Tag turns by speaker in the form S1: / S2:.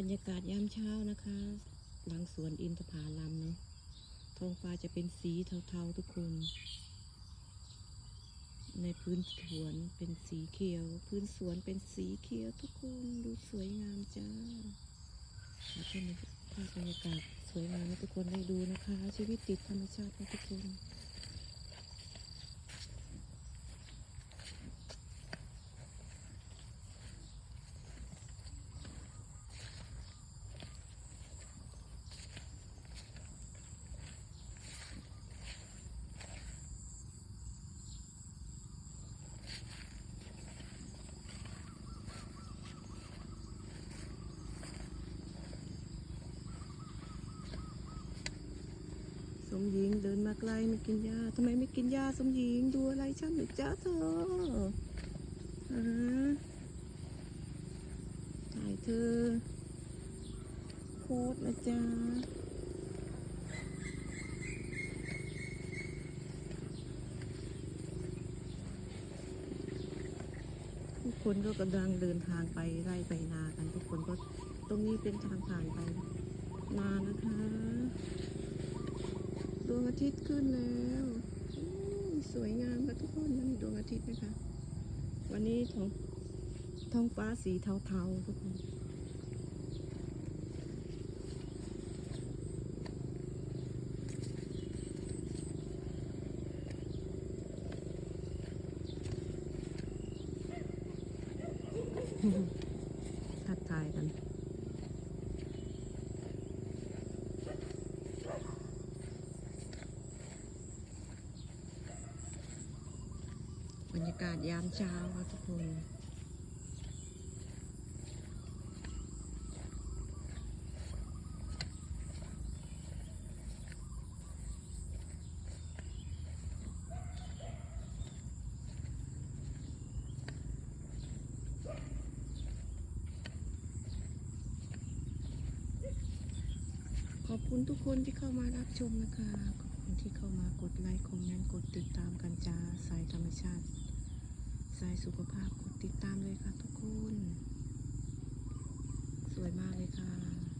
S1: บรรยากาศยามเช้านะคะ หลังสวนอินทผาลัมเนาะท้องฟ้าจะเป็นสีเทาๆทุกคน ในพื้นสวนเป็นสีเขียว พื้นสวนเป็นสีเขียวทุกคนดูสวยงามจ้าขอเป็นภาพบรรยากาศสวยงามให้ทุกคนได้ดูนะคะ ชีวิตติดธรรมชาติทุกคน มหญิงเดินมาไกลไม่กินยาทำไมไม่กินยาสมหญิงดูอะไรฉันหรือจ้าเธอถ่ายเธอโคตรนะจ๊ะทุกคนก็กำลังเดินทางไปไร่ไปนากัน ทุกคนก็ตรงนี้เป็นทางผ่านไปนานะคะ ดวงอาทิตย์ขึ้นแล้วสวยงามค่ะทุกคนนั่นดวงอาทิตย์นะคะ วันนี้ท้องท้องฟ้าสีเทาๆทุกคนทักทายกัน รรยากาศยามเช้าค่ะทุกคนขอบคุณทุกคนที่เข้ามารับชมนะคะ ขอบคุณที่เข้ามากดไลค์ คอมเมนต์ กดติดตามกันจ้าสายธรรมชาติ ใจสุขภาพกดติดตามเลยค่ะทุกคน สวยมากเลยค่ะ